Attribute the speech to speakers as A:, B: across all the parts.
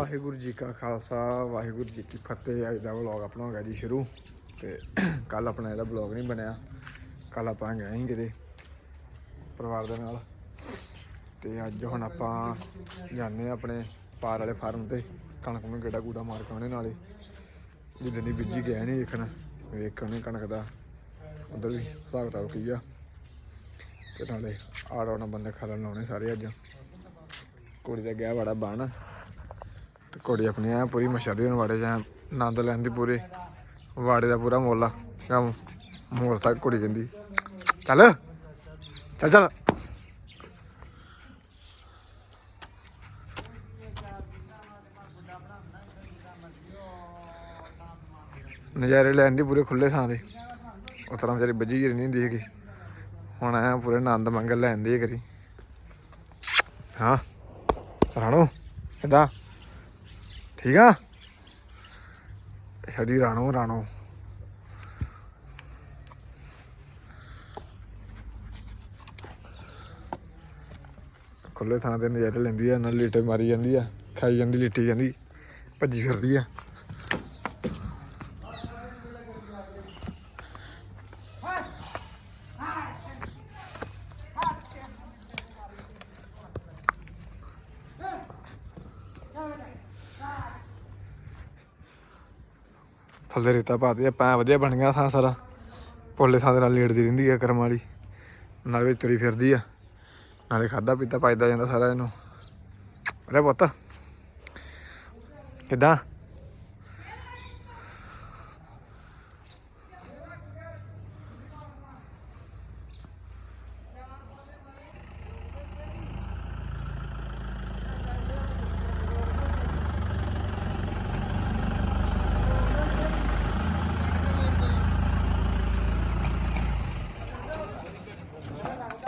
A: ਵਾਹਿਗੁਰੂ ਜੀ ਕਾ ਖਾਲਸਾ, ਵਾਹਿਗੁਰੂ ਜੀ ਕੀ ਫਤਿਹ। ਅੱਜ ਦਾ ਵਲੌਗ ਆਪਣਾ ਹੋ ਗਿਆ ਜੀ ਸ਼ੁਰੂ। ਤੇ ਕੱਲ ਆਪਣਾ ਇਹਦਾ ਵਲੌਗ ਨਹੀਂ ਬਣਿਆ ਕੱਲ ਆਪਾਂ ਗਏ ਸੀ ਕਿਤੇ ਪਰਿਵਾਰ ਦੇ ਨਾਲ। ਤੇ ਅੱਜ ਹੁਣ ਆਪਾਂ ਜਾਂਦੇ ਹਾਂ ਆਪਣੇ ਪਾਰ ਵਾਲੇ ਫਾਰਮ ਤੇ, ਕਣਕ ਨੂੰ ਗੇੜਾ ਗੂੜਾ ਮਾਰ ਕੇ ਆਉਣੇ ਨਾਲੇ। ਜਿੱਦਾਂ ਦੀ ਬੀਜੀ ਗਏ ਨਹੀਂ ਵੇਖਣ, ਵੇਖ ਕਣਕ ਦਾ ਉਧਰ ਵੀ ਹਿਸਾਬ ਕਿਤਾਬ ਕੀ ਆ। ਤੇ ਨਾਲੇ ਆੜਾ ਉਹਨਾਂ ਬੰਦੇ ਖਲਣ ਲਾਉਣੇ ਸਾਰੇ ਅੱਜ। ਕੁੜੀ ਦਾ ਗਿਆ ਬੜਾ ਬਣ। ਤੇ ਕੁੜੀ ਆਪਣੀ ਆ ਪੂਰੀ ਮਸ਼ਹਰੀ ਨੂੰ ਵਾੜੇ ਜਾਂ ਆਨੰਦ ਲੈਂਦੀ ਪੂਰੇ। ਵਾੜੇ ਦਾ ਪੂਰਾ ਮੋਲਾ ਕੰਮ ਮੋਰ ਤੱਕ ਕੁੜੀ ਜਾਂਦੀ। ਚੱਲ ਚੱਲ ਚੱਲ। ਨਜ਼ਾਰੇ ਲੈਣ ਦੀ ਪੂਰੇ ਖੁੱਲੇ ਥਾਂ ਦੇ ਉਸ ਤਰ੍ਹਾਂ ਵਿਚਾਰੀ ਬੱਜੀ ਜਿਹੀ ਨਹੀਂ ਹੁੰਦੀ ਹੈਗੀ। ਹੁਣ ਆਇਆ ਪੂਰੇ ਆਨੰਦ ਮੰਗਲ ਲੈਣ ਦੀ ਕਰੀ ਹਾਂ, ਰਾਣੋ, ਕਿੱਦਾਂ? ਠੀਕ ਆ? ਛੱਡੀ ਰਾਣੋ ਰਾਣੋ। ਖੁੱਲੇ ਥਾਂ ਤੇ ਨਜ਼ਾਰੇ ਲੈਂਦੀ ਆ, ਨਾਲ ਲੀਟੇ ਮਾਰੀ ਜਾਂਦੀ ਆ, ਖਾਈ ਜਾਂਦੀ, ਲਿੱਟੀ ਜਾਂਦੀ, ਭੱਜੀ ਫਿਰਦੀ ਆ। ਥੱਲੇ ਰੇਤਾ ਪਾਤੀ ਆ ਪੈ ਵਧੀਆ ਬਣ ਗਿਆ ਥਾਂ ਸਾਰਾ। ਪੋਲੇ ਥਾਂ ਦੇ ਨਾਲ ਲੇਟਦੀ ਰਹਿੰਦੀ ਆ ਕਰਮ ਵਾਲੀ। ਨਾਲ ਵਿੱਚ ਤੁਰੀ ਫਿਰਦੀ ਆ। ਨਾਲੇ ਖਾਦਾ ਪੀਤਾ ਪਾਇਦਾ ਜਾਂਦਾ ਸਾਰਾ ਇਹਨੂੰ। ਅਰੇ ਪੁੱਤ, ਕਿੱਦਾਂ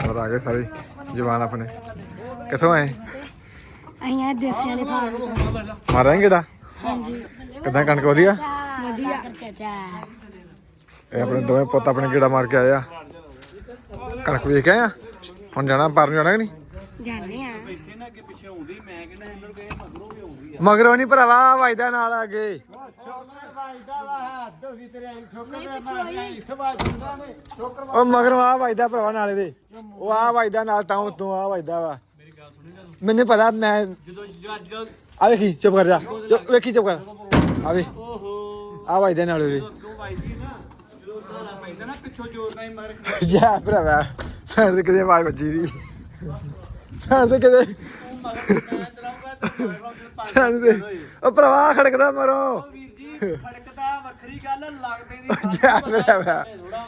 A: ਹੋਰ ਆ ਗਏ ਸਾਰੇ ਜਵਾਨ ਆਪਣੇ। ਕਿੱਥੋਂ ਆਏ?
B: ਅਸੀਂ ਆ ਦੇਸੀ ਵਾਲੇ ਫਾਰਮ
A: ਮਾਰਾਂ ਕਿਹੜਾ
B: ਹਾਂਜੀ।
A: ਕਿੱਦਾਂ ਕਣਕ ਵਧੀਆ?
B: ਵਧੀਆ।
A: ਇਹ ਆਪਣੇ ਦੋਵੇਂ ਪੁੱਤ ਆਪਣੇ ਕੀੜਾ ਮਾਰ ਕੇ ਆਏ ਆ। ਕਣਕ ਵੇਖ ਕੇ ਆਏ ਆ? ਹੁਣ ਜਾਣਾ ਪਰ ਨੂੰ ਜਾਣਾ ਕਿ ਨਹੀਂ?
B: ਜਾਣੇ ਆ।
A: ਮਗਰੋਂ ਨਹੀਂ ਭਰਾਵਾ ਵਾਇਦਾ ਨਾਲ ਆ ਗਏ ਉਹ ਮਗਰ ਆ ਵਾਇਦਾ ਭਰਾਵਾ ਨਾਲੇ ਦੇ ਉਹ ਆ ਵਾਇਦਾ ਨਾਲ ਤਾਂ ਤੂੰ ਆ ਵਾਇਦਾ ਵਾ। ਮੈਨੂੰ ਪਤਾ ਮੈਂ ਆ ਵੇਖੀ ਚੁੱਪ ਕਰ ਜਾ। ਜੋ- ਵੇਖੀ ਚੁੱਪ ਕਰ। ਆ ਵੇ ਆ ਵਾਇਦਾ ਨਾਲ ਉਹਦੇ ਜਾ ਭਰਾਵਾ ਸਾਡੇ ਕਿਤੇ ਆਵਾਜ਼ ਵੱਜੀ ਦੀ ਸਾਡੇ ਤੇ ਕਿਤੇ ਸਾਡੇ ਤੇ ਉਹ ਭਰਾਵਾ ਖੜਕਦਾ ਮਰੋ।
C: ਖੜਕਦਾ ਵੱਖਰੀ ਗੱਲ ਲੱਗਦੇ ਦੀ
A: ਜਾ ਭਰਾਵਾ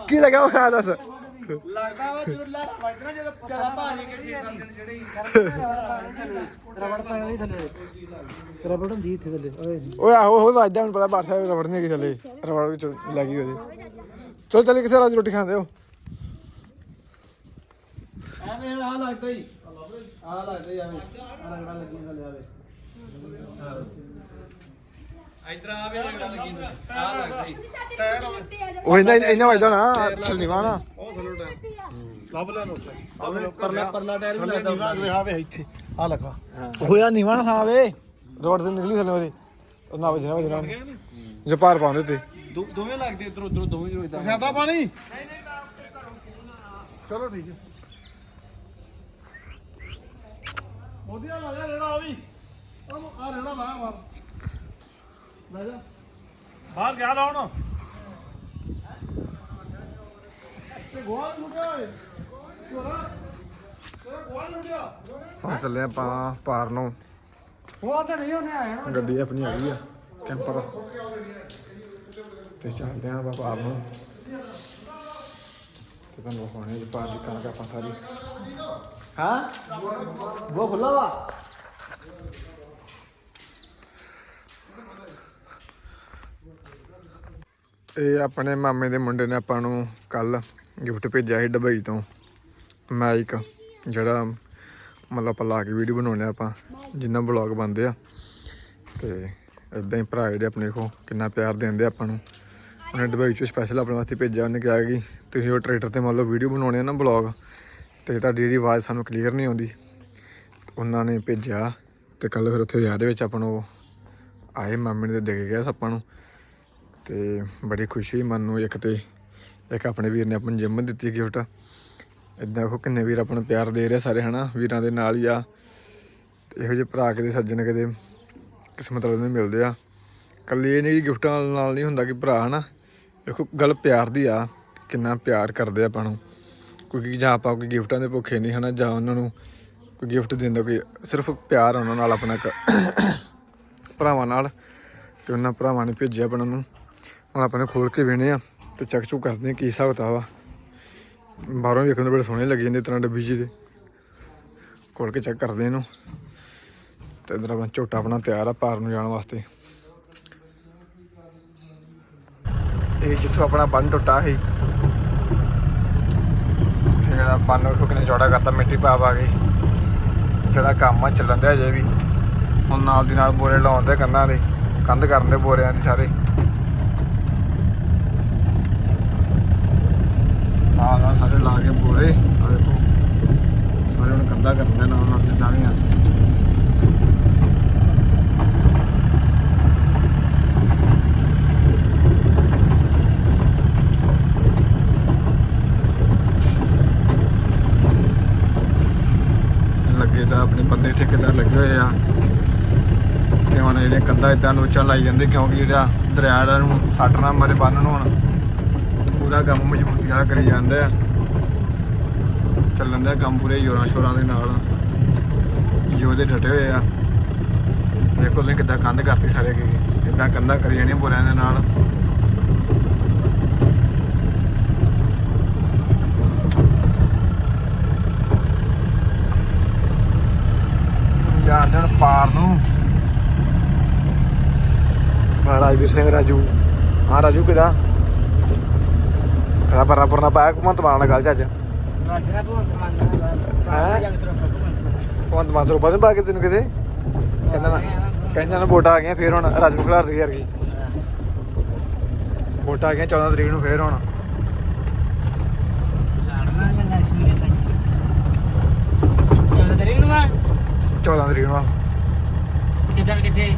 A: ਕੀ ਲਗਾ ਉਹ ਖਾ ਦੱਸ।
C: ਲੱਗਦਾ ਵਾ ਜਦੋਂ ਲਾਰਾ ਵੱਜਣਾ ਜਦੋਂ ਜ਼ਿਆਦਾ ਭਾਰੀ ਕੇ 6-7 ਦਿਨ ਜਿਹੜੇ
D: ਰਬੜ ਪੈਣਾ ਨਹੀਂ ਥੱਲੇ। ਰਬੜ ਹੁੰਦੀ ਇੱਥੇ ਥੱਲੇ ਓਏ।
A: ਓਏ ਆਹੋ ਉਹ ਵਾਜਦਾ ਹੁਣ ਪਤਾ ਬਾਰ ਸਾਹਿਬ ਰਬੜ ਨਹੀਂ ਹੈਗੀ ਥੱਲੇ। ਰਬੜ ਵਿੱਚ ਲੱਗੀ ਉਹਦੇ। ਚਲੋ ਚੱਲ ਕਿਸੇ ਰਾਤ ਰੋਟੀ ਖਾਂਦੇ ਹੋ
C: ਐਵੇਂ ਆ ਲੱਗਦਾ ਹੀ। ਆ ਲੱਗਦਾ ਐਵੇਂ ਆ ਰਗੜਾ ਲੱਗੀ ਥੱਲੇ ਆਵੇ ਇਧਰ ਆ ਵੀ ਰਗੜਾ ਲੱਗੀ ਆ ਲੱਗਦਾ ਹੀ
A: ਉਹ ਇਹਨਾਂ ਇਹਨਾਂ ਵਾਜਦਾ ਨਾ ਥੱਲੇ ਨਿਵਾ ਨਾ
D: ਲੱਭ ਲੈਣ ਉਸੇ
C: ਪਰਲਾ ਪਰਲਾ ਟਾਇਰ ਵੀ ਲੱਗਦਾ
D: ਨੀਵਾ ਵੇ ਇੱਥੇ। ਆ ਲਗਾ।
A: ਹੋਇਆ ਨਿਵਾ ਨਾ ਖਾਵੇ ਰੋਡ ਤੇ ਨਿਕਲੀ ਥੱਲੇ ਉਹਦੇ। ਉਹ ਨਾ ਵਜਣਾ ਵਜਣਾ। ਜੇ ਪਾਰ ਪਾਉਂਦੇ ਤੇ
C: ਦੋਵੇਂ ਲੱਗਦੇ ਇਧਰ ਉਧਰ ਦੋਵੇਂ ਜੋ ਇਦਾਂ
D: ਪ੍ਰਸ਼ਾਦਾ ਪਾਣੀ? ਚਲੋ ਠੀਕ ਹੈ। ਵਧੀਆ ਲੱਗਿਆ ਰੇੜਾ ਆ ਵੀ। ਆ ਰੇੜਾ ਲਾ ਮਾਰ। ਲੈ ਜਾ। ਬਾਹਰ ਗਿਆ ਲਾਉਣ ਤੇ ਗੋਲ ਮੁੰਡਿਆ ਓਏ। ਚੋਰਾ ਤੇਰਾ ਗੋਲ ਮੁੰਡਿਆ
A: ਹੁਣ ਚੱਲੇ ਆਪਾਂ ਪਾਰ ਨੂੰ।
D: ਉਹ ਤਾਂ ਨਹੀਂ ਉਹਨੇ ਆਇਆ ਨਾ।
A: ਗੱਡੀ ਆਪਣੀ ਆ ਗਈ ਆ ਕੈਂਪਰ ਤੇ ਚੱਲਦੇ ਆਂ ਆਪਾਂ ਪਾਰ ਨੂੰ। ਤੇ ਤੁਹਾਨੂੰ ਵਿਖਾਉਣੇ ਜੀ ਪਾਰ ਦੀ ਕਣਕ ਆਪਾਂ ਸਾਰੀ। ਹਾਂ? ਉਹ ਖੁੱਲਾ ਵਾ? ਇਹ ਆਪਣੇ ਮਾਮੇ ਦੇ ਮੁੰਡੇ ਨੇ ਆਪਾਂ ਨੂੰ ਕੱਲ ਗਿਫਟ ਭੇਜਿਆ ਸੀ ਦੁਬਈ ਤੋਂ। ਮਾਈਕ, ਜਿਹੜਾ ਮਤਲਬ ਆਪਾਂ ਲਾ ਕੇ ਵੀਡੀਓ ਬਣਾਉਣੇ ਆ ਆਪਾਂ, ਜਿੰਨਾ ਬਲੌਗ ਬਣਦੇ ਆ। ਤੇ ਇਦਾਂ ਹੀ ਭਰਾ ਜਿਹੜੇ ਆਪਣੇ ਕੋ ਕਿੰਨਾ ਪਿਆਰ ਦਿੰਦੇ ਆਪਾਂ ਨੂੰ। ਉਹਨੇ ਦੁਬਈ ਚੋਂ ਸਪੈਸ਼ਲ ਆਪਣੇ ਵਾਸਤੇ ਭੇਜਿਆ, ਉਹਨੇ ਕਿਹਾ ਕਿ ਤੁਸੀਂ ਉਹ ਟਰੈਕਟਰ ਤੇ ਮੰਨ ਲਓ ਵੀਡੀਓ ਬਣਾਉਣੇ ਆ ਨਾ ਬਲੌਗ ਤੇ ਤੁਹਾਡੀ ਜਿਹੜੀ ਆਵਾਜ਼ ਸਾਨੂੰ ਕਲੀਅਰ ਨਹੀਂ ਆਉਂਦੀ, ਉਹਨਾਂ ਨੇ ਭੇਜਿਆ ਤੇ ਕੱਲ ਫਿਰ ਉੱਥੇ ਵਿਆਹ ਦੇ ਵਿੱਚ ਆਪਾਂ ਨੂੰ ਆਏ, ਮਾਮੇ ਨੇ ਦੇ ਕੇ ਗਿਆ ਆਪਾਂ ਨੂੰ। ਤੇ ਬੜੀ ਖੁਸ਼ੀ ਮਨ ਨੂੰ ਇੱਕ ਤੇ, ਇੱਕ ਆਪਣੇ ਵੀਰ ਨੇ ਆਪਾਂ ਨੂੰ ਜਿੰਮ ਦਿੱਤੀ ਗਿਫਟ ਇਦਾਂ ਦੇਖੋ ਕਿੰਨੇ ਵੀਰ ਆਪਾਂ ਨੂੰ ਪਿਆਰ ਦੇ ਰਹੇ ਸਾਰੇ, ਹਨਾ? ਵੀਰਾਂ ਦੇ ਨਾਲ ਹੀ ਆ। ਤੇ ਇਹੋ ਜਿਹੇ ਭਰਾ ਕਿਤੇ ਸੱਜਣ ਕਿਤੇ ਕਿਸਮਤ ਵਾਲੇ ਨੂੰ ਮਿਲਦੇ ਆ। ਕੱਲੀ ਇਹ ਨਹੀਂ ਕਿ ਗਿਫਟਾਂ ਨਾਲ ਨਹੀਂ ਹੁੰਦਾ ਕਿ ਭਰਾ, ਹਨਾ? ਦੇਖੋ ਗੱਲ ਪਿਆਰ ਦੀ ਆ, ਕਿੰਨਾ ਪਿਆਰ ਕਰਦੇ ਆ ਆਪਾਂ ਨੂੰ। ਕਿਉਂਕਿ ਜਾਂ ਆਪਾਂ ਕੋਈ ਗਿਫਟਾਂ ਦੇ ਭੁੱਖੇ ਨਹੀਂ ਹਨਾ, ਜਾਂ ਉਹਨਾਂ ਨੂੰ ਕੋਈ ਗਿਫਟ ਦਿੰਦਾ ਕੋਈ ਸਿਰਫ ਪਿਆਰ ਆ ਉਹਨਾਂ ਨਾਲ, ਆਪਣਾ ਇੱਕ ਭਰਾਵਾਂ ਨਾਲ, ਤੇ ਉਹਨਾਂ ਭਰਾਵਾਂ ਨੇ ਭੇਜਿਆ ਆਪਣਾ ਨੂੰ। ਹੁਣ ਆਪਾਂ ਨੇ ਖੋਲ ਕੇ ਵੇਣੇ ਆ ਤੇ ਚੈੱਕ ਚੁੱਕ ਕਰਦੇ ਆ ਕੀ ਹਿਸਾਬ ਕਿਤਾਬ ਆ। ਬਾਹਰੋਂ ਵੇਖਣ ਨੂੰ ਬੜੇ ਸੋਹਣੇ ਲੱਗੇ ਜਾਂਦੇ ਤਰ੍ਹਾਂ ਡੱਬੀ ਜੀ ਦੇ। ਖੋਲ ਕੇ ਚੈੱਕ ਕਰਦੇ ਇਹਨੂੰ। ਤੇ ਇਧਰ ਆਪਣਾ ਝੋਟਾ ਆਪਣਾ ਤਿਆਰ ਆ ਪਾਰ ਨੂੰ ਜਾਣ ਵਾਸਤੇ। ਇਹ ਜਿੱਥੋਂ ਆਪਣਾ ਬੰਨ ਟੁੱਟਾ ਸੀ। ਜਿਹੜਾ ਬੰਨ ਉਹ ਕਿਨੇ ਚੌੜਾ ਕਰਤਾ, ਮਿੱਟੀ ਪਾ ਪਾ ਕੇ। ਜਿਹੜਾ ਕੰਮ ਆ, ਚੱਲਣ ਦੇ ਅਜੇ ਵੀ। ਹੁਣ ਨਾਲ ਦੀ ਨਾਲ ਬੋਰੇ ਲਾਉਂਦੇ ਕੰਨਾਂ ਦੇ, ਕੰਧ ਕਰਨ ਦੇ ਬੋਰਿਆਂ ਦੇ ਸਾਰੇ। ਨਾਲ ਨਾਲ ਸਾਰੇ ਲਾ ਕੇ ਬੋਰੇ ਆ ਦੇਖੋ। ਸਾਰੇ ਹੁਣ ਕੰਧਾ ਕਰਨ ਦੇ ਨਾਲ ਨਾਲ ਜਿੱਦਾਂ ਵੀ ਆ ਲੱਗੇ ਤਾਂ ਆਪਣੇ ਬੰਦੇ ਠੇਕੇਦਾਰ ਲੱਗੇ ਹੋਏ ਆ ਤੇ ਹੁਣ ਜਿਹੜੇ ਇਦਾਂ ਨੂੰ ਲਾਈ ਜਾਂਦੇ ਕਿਉਂਕਿ ਜਿਹੜਾ ਦਰਿਆ ਦਾ ਨੂੰ ਸੱਟ ਨਾ ਮਰੇ ਬੰਨ ਹੁਣ, ਪੂਰਾ ਕੰਮ ਮਜ਼ਬੂਤੀ ਨਾਲ ਕਰੀ ਜਾਂਦੇ ਆ। ਚੱਲਣ ਦਾ ਕੰਮ ਪੂਰੇ ਜੋਰਾਂ ਸ਼ੋਰਾਂ ਦੇ ਨਾਲ। ਯੋਧੇ ਡਟੇ ਹੋਏ ਆ। ਦੇਖੋ ਤੁਸੀਂ ਕਿੱਦਾਂ ਕੰਧ ਕਰਤੀ ਸਾਰੇ ਕੀ ਕਿੱਦਾਂ ਕੰਧਾਂ ਕਰੀ ਜਾਣੀਆਂ ਬੋਰਿਆਂ ਦੇ ਨਾਲ। ਜਾਂਦੇ ਪਾਰ ਨੂੰ। ਆਹ ਰਾਜਵੀਰ ਸਿੰਘ ਰਾਜੂ। ਹਾਂ ਰਾਜੂ ਕਿਦਾ? ਖਰਾ ਪਰਨਾ ਪਰਨਾ ਪਾਇਆ ਕੁਮੰਤ ਮਾਰਨ ਨਾਲ ਗੱਲ ਚ ਅੱਜ
C: ਮਾਨ ਦਾ
A: ਕੁਮੰਤ ਮਾਨ ਸਰੋਪਾ ਨੇ ਪਾ ਕੇ ਤੈਨੂੰ ਕਿਤੇ? ਕਹਿੰਦਾ ਨਾ ਕਹਿੰਦਾ ਨਾ ਵੋਟਾਂ ਆ ਗਈਆਂ ਫੇਰ ਹੁਣ ਰਾਜੂ ਖਿਲਾਰ ਦੀ ਯਾਰ ਕੀ। ਵੋਟਾਂ ਆ ਗਈਆਂ 14 ਤਰੀਕ ਨੂੰ ਫੇਰ ਹੁਣ।
C: ਦੇ ਚੌਦਾਂ ਤਰੀਕ ਨੂੰ ਆ?
A: 14 ਤਰੀਕ ਨੂੰ ਆ।
C: ਕਿੱਦਾਂ ਕਿੱਥੇ?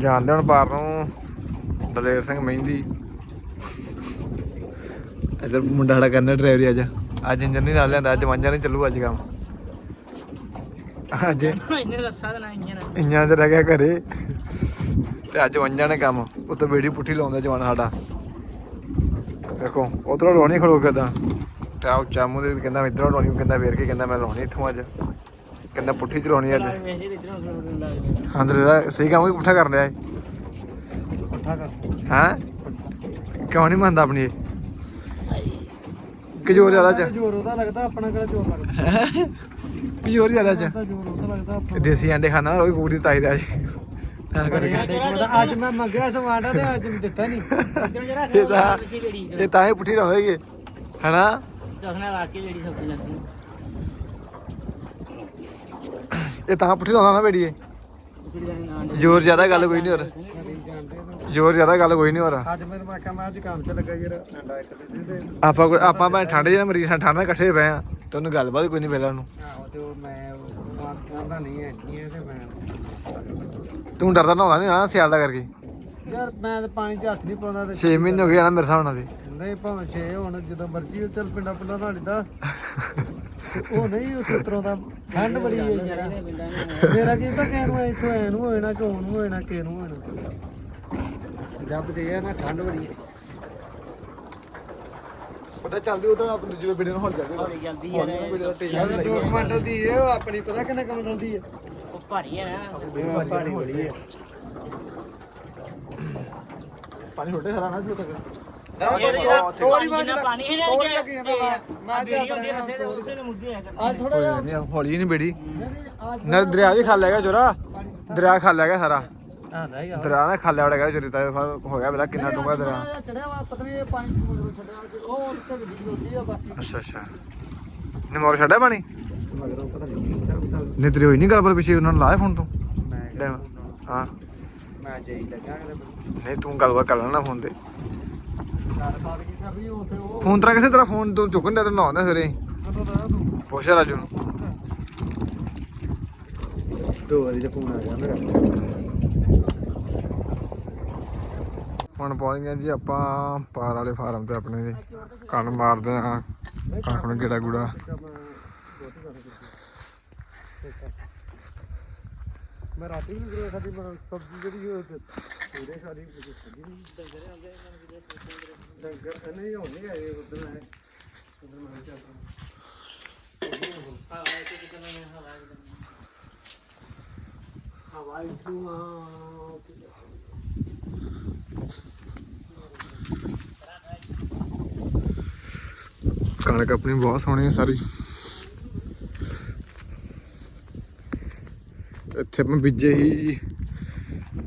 A: ਜਾਂਦੇ ਹੁਣ ਪਾਰ ਨੂੰ ਦਲੇਰ ਸਿੰਘ ਮਹਿੰਦੀ। ਇਧਰ ਮੁੰਡਾ ਸਾਡਾ ਕਰਨਾ ਡਰਾਈਵਰੀ ਅੱਜ। ਅੱਜ ਇੰਜਨ ਨਹੀਂ ਨਾਲ ਲਿਆਂਦਾ ਅੱਜ ਵਾਂਝਾ ਨਹੀਂ ਚੱਲੂ ਅੱਜ ਕੰਮ। ਅੱਜ
C: ਇਹਨੇ ਰੱਸਾ ਦੇਣਾ ਇੰਜਨ
A: ਇੰਜਾਂ ਤੇ ਰਹਿ ਗਿਆ ਘਰੇ। ਤੇ ਅੱਜ ਵਾਂਝਾ ਨੇ ਕੰਮ ਉੱਤੇ ਬੇੜੀ ਪੁੱਠੀ ਲਾਉਂਦਾ ਜਵਾਨ ਸਾਡਾ। ਦੇਖੋ ਉਧਰੋਂ ਲਾਉਣੀ ਖੜੋ ਕਦਾ ਤੇ। ਆ ਉੱਚਾ ਮੂੰਹ ਦੇ ਕਹਿੰਦਾ ਇਧਰੋਂ ਲਾਉਣੀ ਕਹਿੰਦਾ ਵੇਰ ਕੇ ਕਹਿੰਦਾ ਮੈਂ ਲਾਉਣੀ ਇੱਥੋਂ ਅੱਜ। ਕਹਿੰਦਾ ਪੁੱਠੀ ਚਲਾਉਣੀ ਅੱਜ। ਤੇ ਸਹੀ ਕੰਮ ਵੀ ਪੁੱਠਾ ਕਰਨ ਲਿਆ
C: ਪੁੱਠਾ ਕਰ।
A: ਹਾਂ? ਕਿਉਂ ਨਹੀਂ ਮੰਨਦਾ ਆਪਣੀ ਇਹ? ਕਿ ਜ਼ੋਰ ਜ਼ਿਆਦਾ ਚ?
C: ਜ਼ੋਰ ਉਹਦਾ ਲੱਗਦਾ ਆਪਣਾ ਕਿਹੜਾ ਜ਼ੋਰ ਲੱਗਦਾ?
A: ਕਿ ਜ਼ੋਰ ਜ਼ਿਆਦਾ ਚ?
C: ਜ਼ੋਰ ਉਹਦਾ ਲੱਗਦਾ
A: ਇਹ ਦੇਸੀ ਅੰਡੇ ਖਾਣਾ ਉਹ ਵੀ ਕੂੜੀ ਤਾਈ ਦਾ ਜੀ ਤਾਂ ਕਰਕੇ।
C: ਅੱਜ ਮੈਂ ਮੰਗਿਆ ਸਮਾਂਡਾ ਤੇ ਅੱਜ ਦਿੱਤਾ ਨਹੀਂ
A: ਇਹ ਤਾਂ ਇਹ ਤਾਂ ਹੀ ਪੁੱਠੀ ਰਹੇਗੇ ਹੈਨਾ?
C: ਦਸਣਾ ਲਾ ਕੇ ਜਿਹੜੀ ਸਬਜ਼ੀ ਲੱਗਦੀ।
A: ਇਹ ਤਾਂ ਪੁੱਠੀ ਲਾਉਂਦਾ ਨਾ ਬੇੜੀਏ ਜ਼ੋਰ ਜ਼ਿਆਦਾ ਗੱਲ ਕੋਈ ਨਹੀਂ ਹੋਰ। ਜ਼ੋਰ ਜ਼ਿਆਦਾ ਗੱਲ ਕੋਈ ਨਹੀਂ ਹੋਰ।
C: ਅੱਜ ਮੈਨੂੰ ਮੈਂ ਕਿਹਾ ਮੈਂ ਅੱਜ ਕੰਮ ਤੇ ਲੱਗਾ ਯਾਰ ਅੰਡਾ ਇੱਕ ਦੇ ਦੇ
A: ਆਪਾਂ ਕੋਈ- ਆਪਾਂ ਭਾਵੇਂ ਠੰਡ ਜਿਹੇ ਮਰੀਜ਼ ਨਾਲ ਠੰਡ ਇਕੱਠੇ ਪਏ ਆ ਤੇ ਉਹਨੂੰ ਗੱਲਬਾਤ ਕੋਈ ਨਹੀਂ ਪਹਿਲਾਂ ਨੂੰ।
C: ਆਹੋ ਤੇ ਉਹ ਮੈਂ ਕਹਿੰਦਾ ਨਹੀਂ ਹੈ ਕੀ ਹੈ ਤੇ ਮੈਂ
A: ਤੂੰ ਡਰਦਾ ਨਾ ਹੋਗਾ ਨਹੀਂ ਨਾ ਸਿਆਲ ਦਾ ਕਰਕੇ।
C: ਯਾਰ ਮੈਂ ਤਾਂ ਪਾਣੀ 'ਚ ਹੱਥ ਨਹੀਂ ਪਾਉਂਦਾ ਤੇ
A: 6 ਮਹੀਨੇ ਹੋ ਗਏ ਨਾ ਮੇਰੇ ਹਿਸਾਬ ਨਾਲ ਤੇ
C: ਨਹੀਂ ਭਾਵੇਂ 6 ਹੁਣ ਜਦੋਂ ਮਰਜ਼ੀ ਉਹ ਚੱਲ ਪਿੰਡਾ ਪਿੰਡਾ ਨਾਲੀਦਾ ਉਹ ਨਹੀਂ ਉਸ ਤਰ੍ਹਾਂ ਦਾ ਠੰਡ ਬੜੀ ਹੈ ਯਾਰ। ਮੇਰਾ ਕੀ ਤਾਂ ਕਹਿਣ ਨੂੰ ਇੱਥੋਂ ਐ ਨੂੰ ਹੋਣਾ ਕਿ ਹੁਣ ਨੂੰ ਹੋਣਾ ਕਿ ਨੂੰ ਹੋਣਾ ਜਦ ਦੇ ਆ ਨਾ ਠੰਡ ਬੜੀ ਹੈ
A: ਪਤਾ ਚੱਲਦੀ ਉਹ ਤਾਂ ਆਪ ਦੂਜੇ ਬੇੜੇ ਨੂੰ ਹੋ ਜਾਂਦੇ
C: ਹੌਲੀ ਜਲਦੀ ਯਾਰ
A: ਦੋ ਕੁਆਂਟਲ ਦੀ ਇਹ ਆਪਣੀ ਪਤਾ ਕਿੰਨੇ ਕੁਆਂਟਲ ਦੀ ਹੈ
C: ਉਹ ਭਾਰੀ ਹੈ ਨਾ। ਭਾਰੀ ਬੜੀ ਹੈ
A: ਪਾਣੀ ਛੋਟੇ ਸਾਰਾ ਨਾ ਤੱਕ
C: ਥੋੜੀ ਪਾਣੀ ਹੈ
A: ਲੱਗੀ।
C: ਮੈਂ ਉਸੇ ਨੂੰ
A: ਅੱਜ ਜਿਹਾ ਨਹੀਂ ਹੌਲੀ ਨਹੀਂ ਬੇੜੀ ਨਾ ਦਰਿਆ ਵੀ ਖਾ ਲਿਆਗਾ ਜੋਰਾ। ਦਰਿਆ ਖਾ ਲਿਆਗਾ ਸਾਰਾ। ਦਰਿਆ ਨੇ ਖਾ ਲਿਆ ਵੜੇਗਾ ਜੋਰੀ ਤਾਂ ਹੋ ਗਿਆ ਬਲਾ ਕਿੰਨਾ ਡੂੰਗਾ ਦਰਿਆ।
C: ਚੜਿਆ ਵਾ ਪਤਾ ਨਹੀਂ ਪਾਣੀ ਮਗਰੋਂ ਛੱਡਿਆ। ਉਹ ਉੱਤੇ ਵੀਡੀਓ ਹੁੰਦੀ ਆ ਬਾਕੀ।
A: ਅੱਛਾ ਅੱਛਾ। ਨੇ ਮੋਰ ਛੱਡਿਆ ਪਾਣੀ?
C: ਨਹੀਂ
A: ਤੇਰੀ ਹੋਈ ਨਹੀਂ ਗੱਲ ਪਰ ਪਿੱਛੇ ਉਹਨਾਂ ਨੂੰ ਲਾਇਆ ਫੋਨ ਤੋਂ? ਹਾਂ।
C: ਮੈਂ ਜਾਈ ਲੱਗਾ ਕਿ
A: ਨਹੀਂ ਤੂੰ ਗੱਲਬਾਤ ਕਰ ਲੈਣਾ ਫੋਨ ਤੇ। ਫੋਨ ਤੇਰਾ ਕਿਸੇ ਤਰ੍ਹਾਂ ਫੋਨ ਤੋਂ ਚੁੱਕਣ ਦਾ ਤੇ ਨਹਾਉਂਦਾ ਸਵੇਰੇ। ਪੁੱਛਿਆ ਰਾਜੂ ਨੂੰ।
C: ਦੋ ਵਾਰੀ ਤੇ ਫੋਨ ਆ ਗਿਆ ਮੇਰਾ।
A: ਹੁਣ ਪਹੁੰਚ ਗਏ ਜੀ ਆਪਾਂ ਪਾਰ ਵਾਲੇ ਫਾਰਮ ਤੇ ਆਪਣੇ ਦੇ ਕੰਨ ਮਾਰਦੇ ਆ ਕਣਕ ਨੂੰ ਗੇੜਾ ਗੂੜਾ
C: ਮੈਂ ਰਾਤੀ ਵੀ ਗਰੇ ਖਾਦੀ ਮੈਂ ਸਬਜ਼ੀ ਜਿਹੜੀ ਉਹ ਪੂਰੇ ਖਾਦੀ ਡੰਗਰ ਆਉਂਦੇ ਡੰਗਰ ਨਹੀਂ ਹੋਣੇ ਆਏ ਉਧਰ ਆਏ ਉਧਰ ਮੈਂ ਚੱਲ ਹਵਾ ਇਥੋਂ ਆ
A: ਕਣਕ ਆਪਣੀ ਬਹੁਤ ਸੋਹਣੀ ਹੈ ਸਾਰੀ। ਇੱਥੇ ਆਪਾਂ ਬੀਜੇ ਹੀ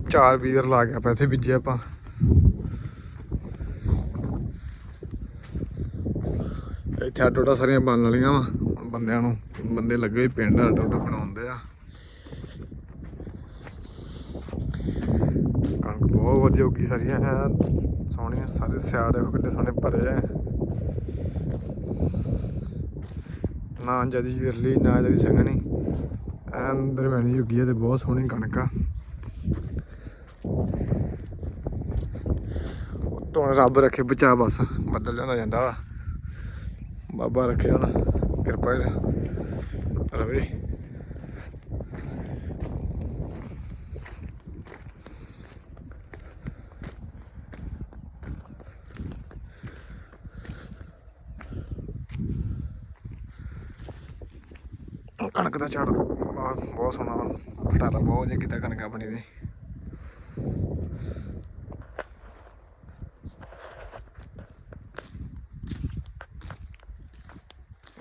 A: ਚਾਰ ਬੀਜਰ ਲਾ ਕੇ ਆਪਾਂ ਇੱਥੇ ਬੀਜੇ ਆਪਾਂ। ਇੱਥੇ ਅੱਡ ਸਾਰੀਆਂ ਬਣ ਵਾਲੀਆਂ ਵਾ। ਹੁਣ ਬੰਦਿਆਂ ਨੂੰ, ਬੰਦੇ ਲੱਗੇ ਪਿੰਡ ਅੱਡ ਬਣਾਉਂਦੇ ਆ। ਕਣਕ ਬਹੁਤ ਵਧੀਆ ਉੱਗੀ ਸਾਰੀਆਂ ਸੋਹਣੀਆਂ, ਸਾਰੇ ਸਿਆੜੇ ਕਿੱਡੇ ਸੋਹਣੇ ਭਰੇ ਆ। ਨਾ ਜਦੀ ਗਿਰਲੀ ਨਾ ਜਦੀ ਸੰਘਣੀ। ਐਨ ਦਰਮਿਆਨੀ ਜੁਗੀ ਹੈ ਤੇ ਬਹੁਤ ਸੋਹਣੀ ਕਣਕ ਆ। ਤੋਂ ਰੱਬ ਰੱਖੇ ਬਚਾ ਬਸ, ਬੱਦਲ ਜਾਂਦਾ ਜਾਂਦਾ ਵਾ। ਬਾਬਾ ਰੱਖੇ ਹੁਣ, ਕਿਰਪਾ ਰਵੇ। ਕਣਕ ਦਾ ਝਾੜ। ਬਹੁਤ ਬਹੁਤ ਸੋਹਣਾ ਵਾ। ਬਹੁਤ ਵਧੀਆ ਕੀਤਾ ਕਣਕ ਆਪਣੀ ਦੀ।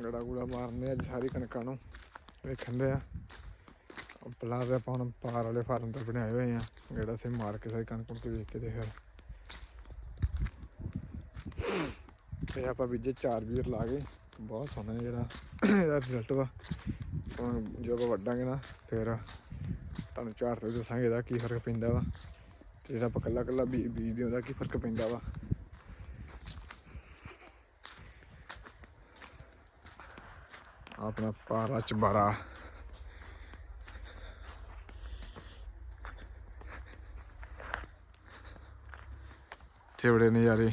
A: ਗੜਾ ਗੁੜਾ ਮਾਰਨੇ ਅੱਜ ਸਾਰੀ ਕਣਕਾਂ ਨੂੰ, ਵੇਖਣ ਦੇ ਆ। ਪਲਾ ਆਪਾਂ ਹੁਣ ਪਾਰ ਵਾਲੇ ਫਾਰਮ ਤੇ ਬਣਾਏ ਹੋਏ ਆ, ਜਿਹੜਾ ਸੇ ਮਾਰ ਕੇ ਸਾਰੀ ਕਣਕ ਨੂੰ ਵੇਖ ਕੇ ਤੇ ਫਿਰ ਤੇ ਆਪਾਂ ਬੀਜੇ ਚਾਰ ਵੀਰ ਲਾ ਕੇ, ਬਹੁਤ ਸੋਹਣਾ ਜਿਹੜਾ ਇਹਦਾ ਰਿਜ਼ਲਟ ਵਾ। ਹੁਣ ਜੋ ਆਪਾਂ ਵੱਡਾਂਗੇ ਨਾ, ਫਿਰ ਤੁਹਾਨੂੰ ਝਾੜ ਤੋਂ ਦੱਸਾਂਗੇ ਇਹਦਾ ਕੀ ਫ਼ਰਕ ਪੈਂਦਾ ਵਾ। ਤੇ ਜਿਹੜਾ ਆਪਾਂ ਕੱਲਾ ਕੱਲਾ ਬੀਜ ਬੀਜਦੇ ਉਹਦਾ ਕੀ ਫ਼ਰਕ ਪੈਂਦਾ ਵਾ। ਆਪਣਾ ਪਾਰਾ ਚਬਾਰਾ। ਤੇ ਬੜੇ ਨਜ਼ਾਰੇ।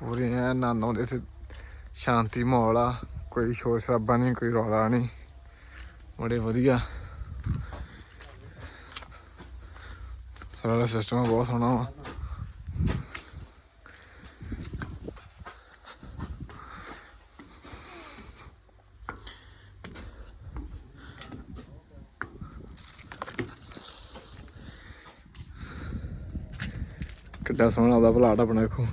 A: ਪੂਰੇ ਐਨ ਆਨੰਦ ਆਉਂਦੇ ਸੀ। ਸ਼ਾਂਤੀ ਮਾਹੌਲ ਆ। ਕੋਈ ਸ਼ੋਰ ਸ਼ਰਾਬਾ ਨਹੀਂ, ਕੋਈ ਰੌਲਾ ਨਹੀਂ। ਬੜੇ ਵਧੀਆ। ਸਾਰਾ ਸਿਸਟਮ ਬਹੁਤ ਸੋਹਣਾ ਵਾ। ਕਿੱਡਾ ਸੋਹਣਾ ਉਹਦਾ ਪਲਾਟ ਆਪਣਾ ਦੇਖੋ।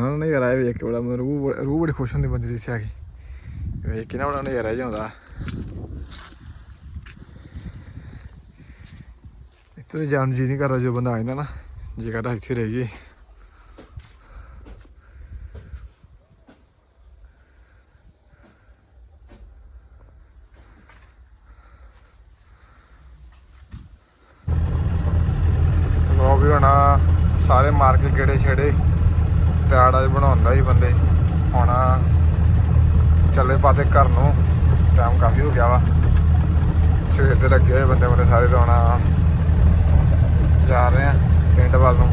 A: ਉਹਨਾਂ ਨੇ ਯਾਰ ਵੇਖ ਕੇ ਬੜਾ ਰੂਹ ਰੂਹ ਬੜੀ ਖੁਸ਼ ਹੁੰਦੀ ਬੰਦੇ ਦੀ ਇੱਥੇ ਆ ਕੇ ਵੇਖ ਕੇ ਨਾ ਬੜਾ ਨਜ਼ਾਰਾ ਜਾਂਦਾ ਇੱਥੇ ਤਾਂ ਜਾਣ ਜੀ ਨਹੀਂ ਕਰਦਾ ਜੋ ਬੰਦਾ ਆ ਨਾ, ਜੇ ਕਰਦਾ ਇੱਥੇ ਰਹੀਏ ਵੀ ਹੁਣ ਸਾਰੇ ਮਾਰ ਗੇੜੇ ਛੇੜੇ। ਤੇ ਆੜਾ ਬਣਾਉਂਦਾ ਹੀ ਬੰਦੇ। ਹੁਣ ਚੱਲੇ ਪਾਤੇ ਘਰ ਨੂੰ ਟਾਈਮ ਕਾਫੀ ਹੋ ਗਿਆ ਵਾ। ਸਵੇਰ ਦੇ ਲੱਗੇ ਹੋਏ ਬੰਦੇ ਬੰਦੇ ਸਾਰੇ ਤੋਂ ਜਾ ਰਹੇ ਆ ਪਿੰਡ ਵੱਲ ਨੂੰ।